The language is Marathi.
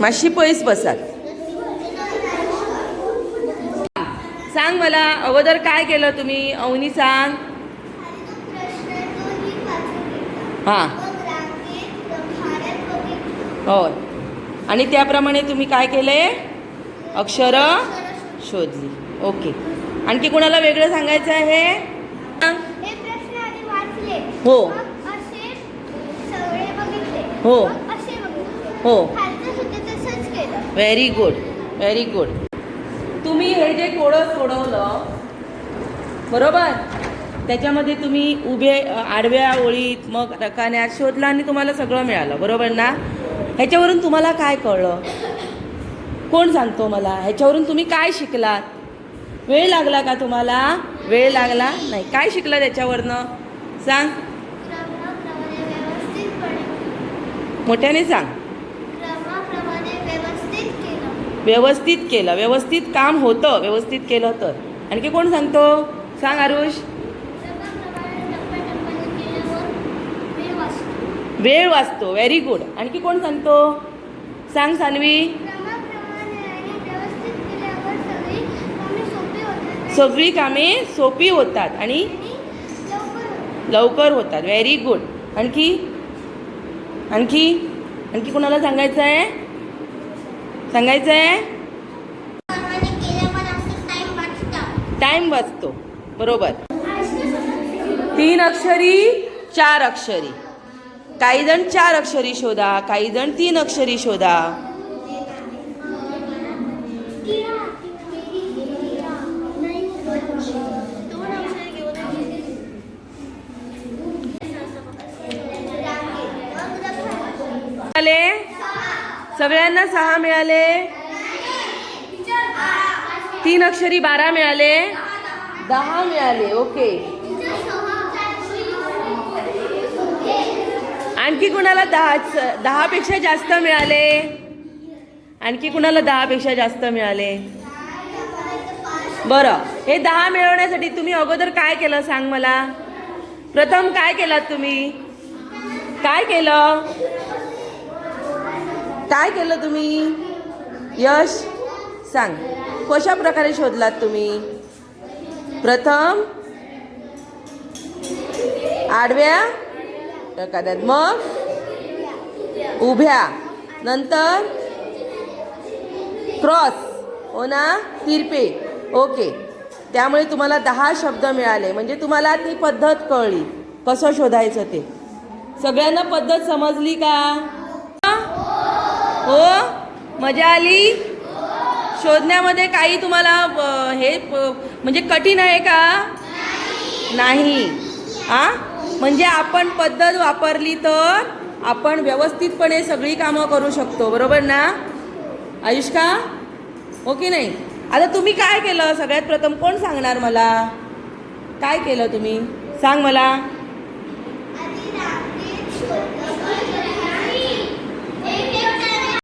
मातशी पयस बसात. सांग मला अगोदर काय केलं तुम्ही? अवनी सांग. हां. होय. आणि त्याप्रमाणे तुम्ही काय केले? अक्षरं शोधली. ओके. आणखी कोणाला वेगळं सांगायचं आहे. हे हो. हो. व्हेरी गुड व्हेरी गुड तुम्ही हे जे कोडं सोडवलं बरोबर? त्याच्यामध्ये तुम्ही उभे आडव्या ओळीत मग रकान्यात शोधला आणि तुम्हाला सगळं मिळालं बरोबर ना? ह्याच्यावरून तुम्हाला काय कळलं? कोण सांगतो मला? ह्याच्यावरून तुम्ही काय शिकलात? वेळ लागला का तुम्हाला? वेळ लागला? नाही. काय शिकला त्याच्यावरनं सांग. मोठ्याने सांग क्रमाप्रमाणे व्यवस्थित केलं व्यवस्थित केलं. व्यवस्थित काम होतं. व्यवस्थित केलं तर. आणखी कोण सांगतो? सांग आरुष. वेळ वाचतो. व्हेरी गुड आणखी कोण सांगतो? सांग सान्वी. सगळी कामे सोपी होतात आणि लवकर होतात. लवकर होतात व्हेरी गुड आणखी? आणखी? आणखी कोणाला सांगायचं आहे सांगायचं आहे? टाइम वाचतो. बरोबर. तीन अक्षरी चार अक्षरी. काही जण चार अक्षरी शोधा काही जण तीन अक्षरी शोधा. मिळाले सगळ्यांना सहा मिळाले. तीन अक्षरी बारा मिळाले. दहा मिळाले ओके. आणखी कुणाला दहा दहापेक्षा जास्त मिळाले? आणखी कुणाला दहापेक्षा जास्त मिळाले? बरं. हे दहा मिळवण्यासाठी तुम्ही अगोदर काय केलं सांग मला? प्रथम काय केलात तुम्ही? काय केलं? काय केलं तुम्ही? यश? सांग. कशा प्रकारे शोधलात तुम्ही? प्रथम आडव्या एखाद्यात मग उभ्या. नंतर क्रॉस. हो ना? तिरपे. ओके. त्यामुळे तुम्हाला दहा शब्द मिळाले. म्हणजे तुम्हाला ती पद्धत कळली. कसं शोधायचं ते? सगळ्यांना पद्धत समजली का? हो? मजा आली? शोधण्यामध्ये काही तुम्हाला हे प- म्हणजे कठीण आहे का? नाही. आ? म्हणजे आपण पद्धत वापरली तर आपण व्यवस्थितपणे सगळी कामं करू शकतो बरोबर ना? आयुष्का? हो की नाही? आता तुम्ही काय केलं? सगळ्यात प्रथम कोण सांगणार मला? काय केलं तुम्ही? सांग मला.